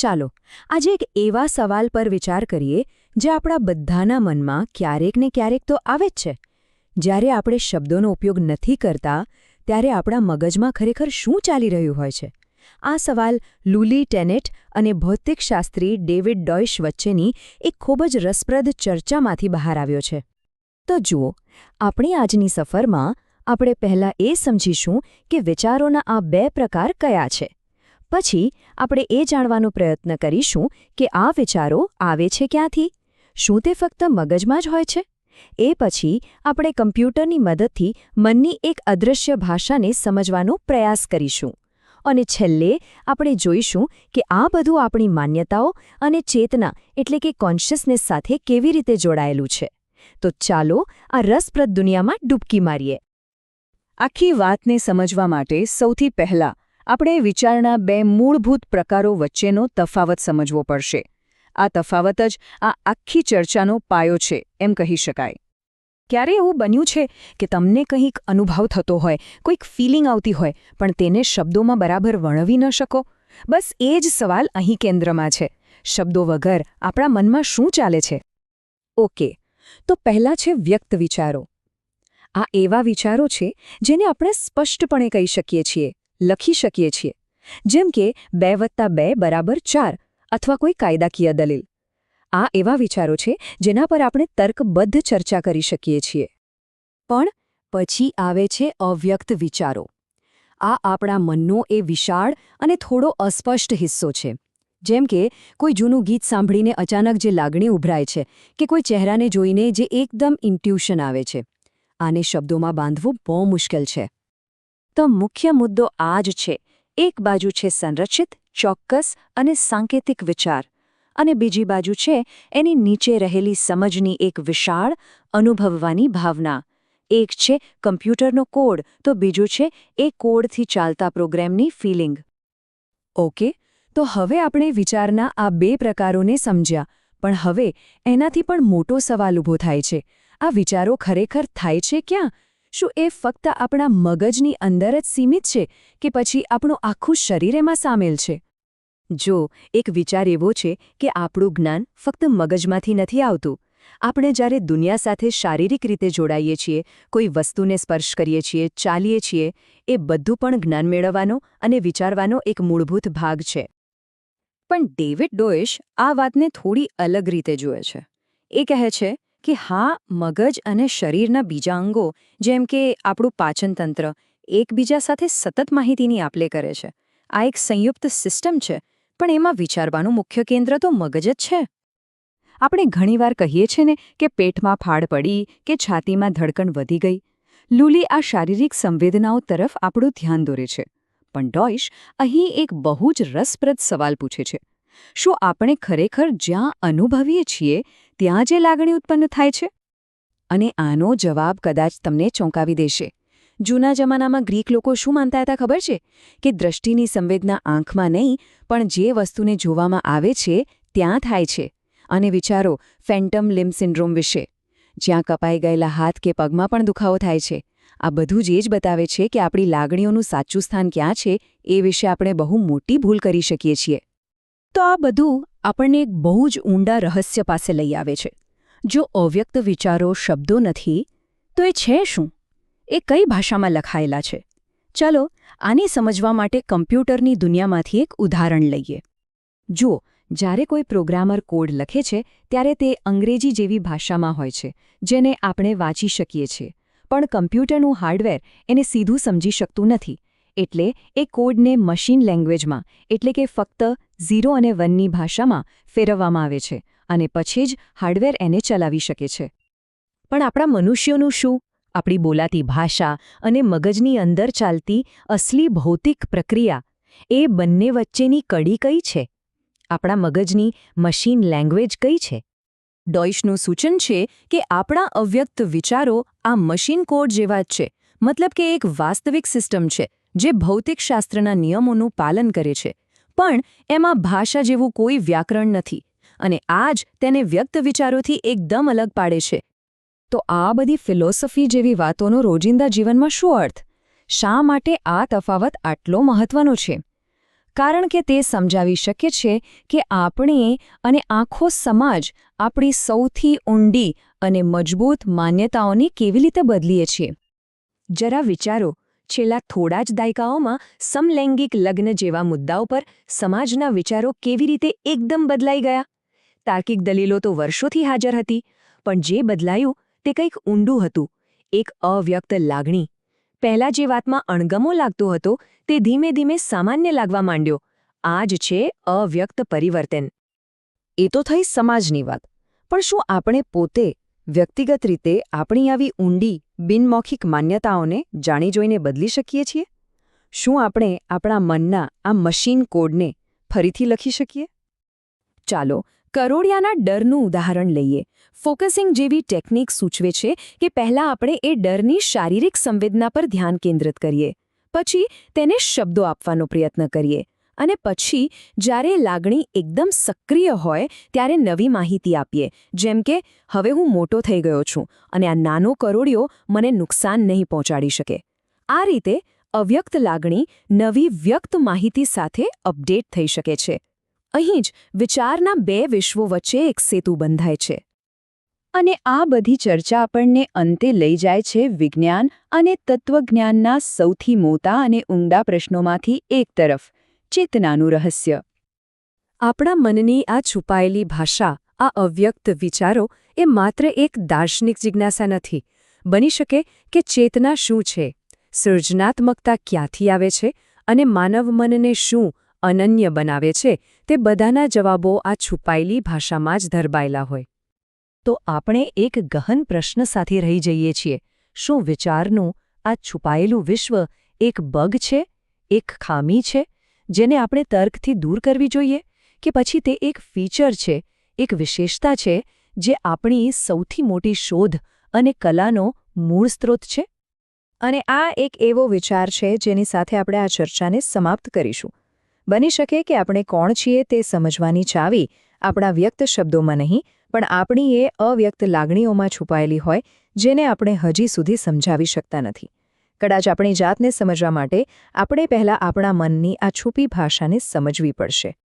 ચાલો, આજે એક એવા સવાલ પર વિચાર કરીએ, જે આપણા બધાના મનમાં ક્યારેક ને ક્યારેક તો આવે જ છે. જ્યારે આપણે શબ્દોનો ઉપયોગ નથી કરતા, ત્યારે આપણા મગજમાં ખરેખર શું ચાલી રહ્યું હોય છે? આ સવાલ લુલી ટેનેટ અને ભૌતિકશાસ્ત્રી ડેવિડ ડોઇશ વચ્ચેની એક ખૂબ જ રસપ્રદ ચર્ચામાંથી બહાર આવ્યો છે. તો જુઓ, આપણી આજની સફરમાં આપણે પહેલાં એ સમજીશું કે વિચારોના આ બે પ્રકાર કયા છે. પછી આપણે એ જાણવાનો પ્રયત્ન કરીશું કે આ વિચારો આવે છે ક્યાંથી? શું તે ફક્ત મગજમાં જ હોય છે? એ પછી આપણે કમ્પ્યુટરની મદદથી મનની એક અદૃશ્ય ભાષાને સમજવાનો પ્રયાસ કરીશું. અને છેલ્લે આપણે જોઈશું કે આ બધું આપણી માન્યતાઓ અને ચેતના એટલે કે કોન્શિયસનેસ સાથે કેવી રીતે જોડાયેલું છે. તો ચાલો આ રસપ્રદ દુનિયામાં ડૂબકી મારીએ. આખી વાતને સમજવા માટે સૌથી પહેલાં આપણે વિચારના બે મૂળભૂત પ્રકારો વચ્ચેનો તફાવત સમજવો પડશે. આ તફાવત જ આ આખી ચર્ચાનો પાયો છે, એમ કહી શકાય. ક્યારે એવું બન્યું છે કે તમને કંઈક અનુભવ થતો હોય, કોઈક ફિલિંગ આવતી હોય, પણ તેને શબ્દોમાં બરાબર વર્ણવી ન શકો? બસ એ જ સવાલ અહીં કેન્દ્રમાં છે. શબ્દો વગર આપણા મનમાં શું ચાલે છે? ઓકે, તો પહેલા છે વ્યક્ત વિચારો. આ એવા વિચારો છે જેને આપણે સ્પષ્ટપણે કહી શકીએ છીએ. લખી શકીએ છીએ. જેમ કે બે વત્તા બે બરાબર ચાર અથવા કોઈ કાયદાકીય દલીલ. આ એવા વિચારો છે જેના પર આપણે તર્કબદ્ધ ચર્ચા કરી શકીએ છીએ. પણ પછી આવે છે અવ્યક્ત વિચારો. આ આપણા મનનો એ વિશાળ અને થોડો અસ્પષ્ટ હિસ્સો છે. જેમ કે કોઈ જૂનું ગીત સાંભળીને અચાનક જે લાગણી ઉભરાય છે કે કોઈ ચહેરાને જોઈને જે એકદમ ઇન્ટ્યુશન આવે છે. આને શબ્દોમાં બાંધવું બહુ મુશ્કેલ છે. તો મુખ્ય મુદ્દો આ જ છે. એક બાજુ છે સંરચિત, ચોક્કસ અને સાંકેતિક વિચાર. અને બીજી બાજુ છે એની નીચે રહેલી સમજની એક વિશાળ, અનુભવવાની ભાવના. એક છે કમ્પ્યુટરનો કોડ, તો બીજું છે એ કોડથી ચાલતા પ્રોગ્રામની ફિલિંગ. ઓકે, તો હવે આપણે વિચારના આ બે પ્રકારોને સમજ્યા. પણ હવે એનાથી પણ મોટો સવાલ ઊભો થાય છે. આ વિચારો ખરેખર થાય છે ક્યાં? શું એ ફક્ત આપણા મગજની અંદર જ સીમિત છે કે પછી આપણું આખું શરીર એમાં સામેલ છે? જો એક વિચાર એવો છે કે આપણું જ્ઞાન ફક્ત મગજમાંથી નથી આવતું, આપણે જ્યારે દુનિયા સાથે શારીરિક રીતે જોડાઈએ છીએ, કોઈ વસ્તુને સ્પર્શ કરીએ છીએ, ચાલીએ છીએ, એ બધું પણ જ્ઞાન મેળવવાનો અને વિચારવાનો એક મૂળભૂત ભાગ છે. પણ ડેવિડ ડોએશ આ વાતને થોડી અલગ રીતે જુએ છે. એ કહે છે કે હા, મગજ અને શરીરના બીજા અંગો, જેમ કે આપણું પાચનતંત્ર એકબીજા સાથે સતત માહિતીની આપલે કરે છે. આ એક સંયુક્ત સિસ્ટમ છે, પણ એમાં વિચારવાનું મુખ્ય કેન્દ્ર તો મગજ જ છે. આપણે ઘણીવાર કહીએ છીએ ને કે પેટમાં ફાડ પડી કે છાતીમાં ધડકણ વધી ગઈ. લૂલી આ શારીરિક સંવેદનાઓ તરફ આપણું ધ્યાન દોરે છે. પણ ડોઇશ અહીં એક બહુ જ રસપ્રદ સવાલ પૂછે છે. શું આપણે ખરેખર જ્યાં અનુભવીએ છીએ ત્યાં જે લાગણી ઉત્પન્ન થાય છે? અને આનો જવાબ કદાચ તમને ચોંકાવી દેશે. જૂના જમાનામાં ગ્રીક લોકો શું માનતા હતા ખબર છે? કે દ્રષ્ટિની સંવેદના આંખમાં નહીં, પણ જે વસ્તુને જોવામાં આવે છે, ત્યાં થાય છે. અને વિચારો ફેન્ટમ લિમ સિન્ડ્રોમ વિશે. જ્યાં કપાઈ ગયેલા હાથ કે પગમાં પણ દુખાવો થાય છે. આ બધું જે જ બતાવે છે કે આપણી લાગણીઓનું સાચું સ્થાન ક્યાં છે, એ વિશે આપણે બહુ મોટી ભૂલ કરી શકીએ છીએ. તો આ બધું આપણને એક બહુ જ ઊંડા રહસ્ય પાસે લઈ આવે છે. જો અવ્યક્ત વિચારો શબ્દો નથી, તો એ છે શું? એ કઈ ભાષામાં લખાયેલા છે? ચાલો આને સમજવા માટે કમ્પ્યુટરની દુનિયામાંથી એક ઉદાહરણ લઈએ. જુઓ, જ્યારે કોઈ પ્રોગ્રામર કોડ લખે છે, ત્યારે તે અંગ્રેજી જેવી ભાષામાં હોય છે, જેને આપણે વાંચી શકીએ છીએ. પણ કમ્પ્યુટરનું હાર્ડવેર એને સીધું સમજી શકતું નથી. એટલે એ કોડને મશીન લેંગ્વેજમાં, એટલે કે ફક્ત ઝીરો અને વનની ભાષામાં ફેરવવામાં આવે છે અને પછી જ હાર્ડવેર એને ચલાવી શકે છે. પણ આપણા મનુષ્યોનું શું? આપણી બોલાતી ભાષા અને મગજની અંદર ચાલતી અસલી ભૌતિક પ્રક્રિયા, એ બંને વચ્ચેની કડી કઈ છે? આપણા મગજની મશીન લેંગ્વેજ કઈ છે? ડોઇશનું સૂચન છે કે આપણા અવ્યક્ત વિચારો આ મશીન કોડ જેવા જ છે, મતલબ કે એક વાસ્તવિક સિસ્ટમ છે જે ભૌતિકશાસ્ત્રના નિયમોનું પાલન કરે છે. પણ એમાં ભાષા જેવું કોઈ વ્યાકરણ નથી અને આ જ તેને વ્યક્ત વિચારોથી એકદમ અલગ પાડે છે. તો આ બધી ફિલોસોફી જેવી વાતોનો રોજિંદા જીવનમાં શું અર્થ? શા માટે આ તફાવત આટલો મહત્વનો છે? કારણ કે તે સમજાવી શકે છે કે આપણે અને આખો સમાજ આપણી સૌથી ઊંડી અને મજબૂત માન્યતાઓને કેવી રીતે બદલીએ છીએ. જરા વિચારો છેલ્લા થોડા જ દાયકાઓમાં સમલૈંગિક લગ્ન જેવા મુદ્દાઓ પર સમાજના વિચારો કેવી રીતે એકદમ બદલાઈ ગયા? તાર્કિક દલીલો તો વર્ષોથી હાજર હતી, પણ જે બદલાયું તે કંઈક ઊંડું હતું, એક અવ્યક્ત લાગણી. પહેલાં જે વાતમાં અણગમો લાગતો હતો તે ધીમે ધીમે સામાન્ય લાગવા માંડ્યો. આ જ છે અવ્યક્ત પરિવર્તન. એ તો થઈ સમાજની વાત, પણ શું આપણે પોતે વ્યક્તિગત રીતે આપણી આવી ઊંડી, બિનમૌખિક માન્યતાઓને જાણી જોઈને બદલી શકીએ છીએ? શું આપણે આપણા મનના આ મશીન કોડને ફરીથી લખી શકીએ? ચાલો, કરોડિયાના ડરનું ઉદાહરણ લઈએ. ફોકસિંગ જેવી ટેકનિક સૂચવે છે કે પહેલાં આપણે એ ડરની શારીરિક સંવેદના પર ધ્યાન કેન્દ્રિત કરીએ. પછી તેને શબ્દો આપવાનો પ્રયત્ન કરીએ. અને પછી જ્યારે લાગણી એકદમ સક્રિય હોય, ત્યારે નવી માહિતી આપીએ. જેમ કે, હવે હું મોટો થઈ ગયો છું અને આ નાનો કરોડિયો મને નુકસાન નહીં પહોંચાડી શકે. આ રીતે અવ્યક્ત લાગણી નવી વ્યક્ત માહિતી સાથે અપડેટ થઈ શકે છે. અહીં જ વિચારના બે વિશ્વો વચ્ચે એક સેતુ બંધાય છે. અને આ બધી ચર્ચા આપણને અંતે લઈ જાય છે વિજ્ઞાન અને તત્વજ્ઞાનના સૌથી મોટા અને ઊંડા પ્રશ્નોમાંથી એક તરફ. ચેતનાનું રહસ્ય. આપણા મનની આ છુપાયેલી ભાષા, આ અવ્યક્ત વિચારો, એ માત્ર એક દાર્શનિક જિજ્ઞાસા નથી. બની શકે કે ચેતના શું છે, સર્જનાત્મકતા ક્યાંથી આવે છે અને માનવ મનને શું અનન્ય બનાવે છે, તે બધાના જવાબો આ છુપાયેલી ભાષામાં જ ધરબાયેલા હોય. તો આપણે એક ગહન પ્રશ્ન સાથે રહી જઈએ છીએ. શું વિચારનું આ છુપાયેલું વિશ્વ એક બગ છે, એક ખામી છે? જેને આપણે તર્કથી દૂર કરવી જોઈએ કે પછી તે એક ફીચર છે, એક વિશેષતા છે, જે આપણી સૌથી મોટી શોધ અને કલાનો મૂળ સ્ત્રોત છે? અને આ એક એવો વિચાર છે જેની સાથે આપણે આ ચર્ચાને સમાપ્ત કરીશું. બની શકે કે આપણે કોણ છીએ તે સમજવાની ચાવી આપણા વ્યક્ત શબ્દોમાં નહીં, પણ આપણી એ અવ્યક્ત લાગણીઓમાં છુપાયેલી હોય, જેને આપણે હજી સુધી સમજાવી શકતા નથી. કદાચ આપણી જાતને સમજવા માટે આપણે પહેલાં આપણા મનની આ છુપી ભાષાને સમજવી પડશે.